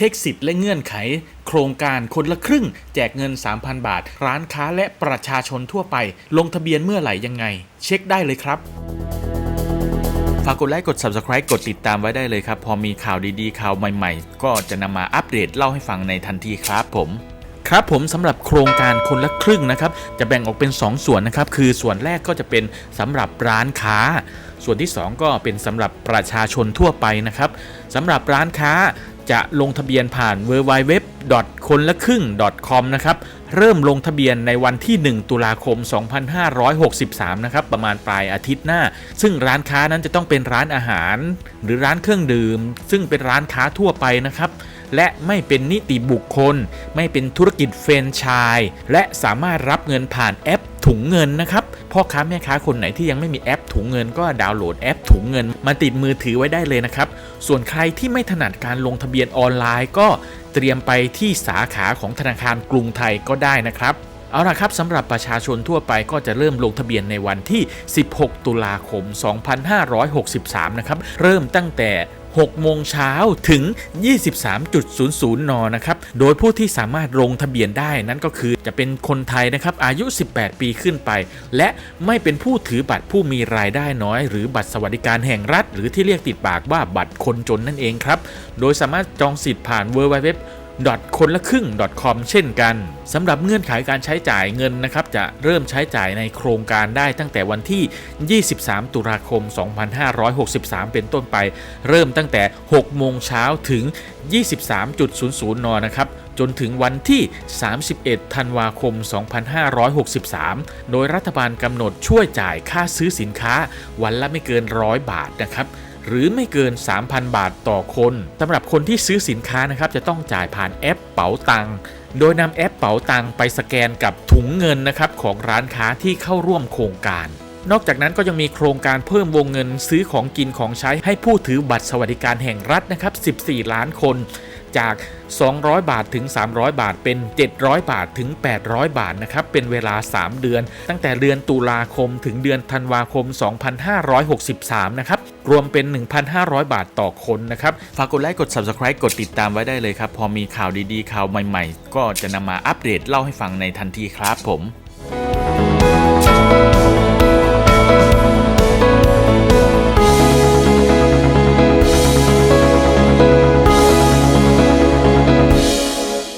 เช็คสิทธิ์และเงื่อนไข โครงการคนละครึ่ง แจกเงิน 3,000 บาท ร้านค้าและประชาชนทั่วไป ลงทะเบียนเมื่อไหร่ยังไง เช็คได้เลยครับฝากกดไลค์กด Subscribe กดติดตามไว้ได้เลยครับ พอมีข่าวดีๆ ข่าวใหม่ๆ ก็จะนำมาอัปเดตเล่าให้ฟังในทันทีครับผมครับผมสำหรับโครงการคนละครึ่งนะครับ จะแบ่งออกเป็น 2 ส่วนนะครับ คือส่วนแรกก็จะเป็นสำหรับร้านค้า ส่วนที่ 2 ก็เป็นสำหรับประชาชนทั่วไปนะครับสำหรับร้านค้า จะลงทะเบียนผ่าน w w w คนละครึ่ง .com นะครับ เริ่มลงทะเบียนในวันที่ 1 ตุลาคม 2563 นะครับ ประมาณปลายอาทิตย์หน้า ซึ่งร้านค้านั้นจะต้องเป็นร้านอาหาร หรือร้านเครื่องดื่ม ซึ่งเป็นร้านค้าทั่วไปนะครับและไม่เป็นนิติบุคคล ไม่เป็นธุรกิจเฟรนไชส์และสามารถรับเงินผ่านแอป เงินนะครับพ่อค้าแม่ค้าคนไหนที่ยังไม่มีแอปถุงเงินก็ดาวน์โหลดแอปถุงเงิน มาติดมือถือไว้ได้เลยนะครับ ส่วนใครที่ไม่ถนัดการลงทะเบียนออนไลน์ ก็เตรียมไปที่สาขาของธนาคารกรุงไทยก็ได้นะครับเอาละครับสำหรับประชาชนทั่วไปก็จะเริ่มลงทะเบียนในวันที่ 16 ตุลาคม 2563 นะครับ เริ่มตั้งแต่ 6 โมงเช้าถึง 23.00 น นะครับ โดยผู้ที่สามารถลงทะเบียนได้นั้นก็คือจะเป็นคนไทยนะครับ อายุ 18 ปีขึ้นไป และไม่เป็นผู้ถือบัตรผู้มีรายได้น้อย หรือบัตรสวัสดิการแห่งรัฐ หรือที่เรียกติดปากว่าบัตรคนจนนั่นเองครับ โดยสามารถจองสิทธิ์ผ่าน w w w คนละครึ่ง .com เช่นกันสำหรับเงื่อนไขการใช้จ่ายเงินนะครับจะเริ่มใช้จ่ายในโครงการได้ตั้งแต่วันที่ 23 ตุลาคม 2563 เป็นต้นไป เริ่มตั้งแต่ 6 โมงเช้าถึง 23.00 น นะครับ จนถึงวันที่ 31 ธันวาคม 2563 โดยรัฐบาลกำหนดช่วยจ่ายค่าซื้อสินค้าวันละไม่เกินร้อยบาทนะครับ หรือไม่เกิน 3,000 บาทต่อคนสำหรับคนที่ซื้อสินค้านะครับจะต้องจ่ายผ่านแอปเป๋าตังค์โดยนำแอปเป๋าตังค์ไปสแกนกับถุงเงินนะครับของร้านค้าที่เข้าร่วมโครงการ นอกจากนั้นก็ยังมีโครงการเพิ่มวงเงินซื้อของกินของใช้ให้ผู้ถือบัตรสวัสดิการแห่งรัฐนะครับ 14 ล้านคน จาก 200 บาทถึง 300 บาทเป็น 700 บาทถึง 800 บาทนะครับเป็นเวลา 3 เดือน ตั้งแต่เดือนตุลาคมถึงเดือนธันวาคม 2563 นะครับ รวมเป็น 1,500 บาทต่อคนนะครับ ฝากกดไลค์กด Subscribe กดติดตามไว้ได้เลยครับ พอมีข่าวดีๆ ข่าวใหม่ๆ ก็จะนำมาอัปเดตเล่าให้ฟังในทันทีครับผม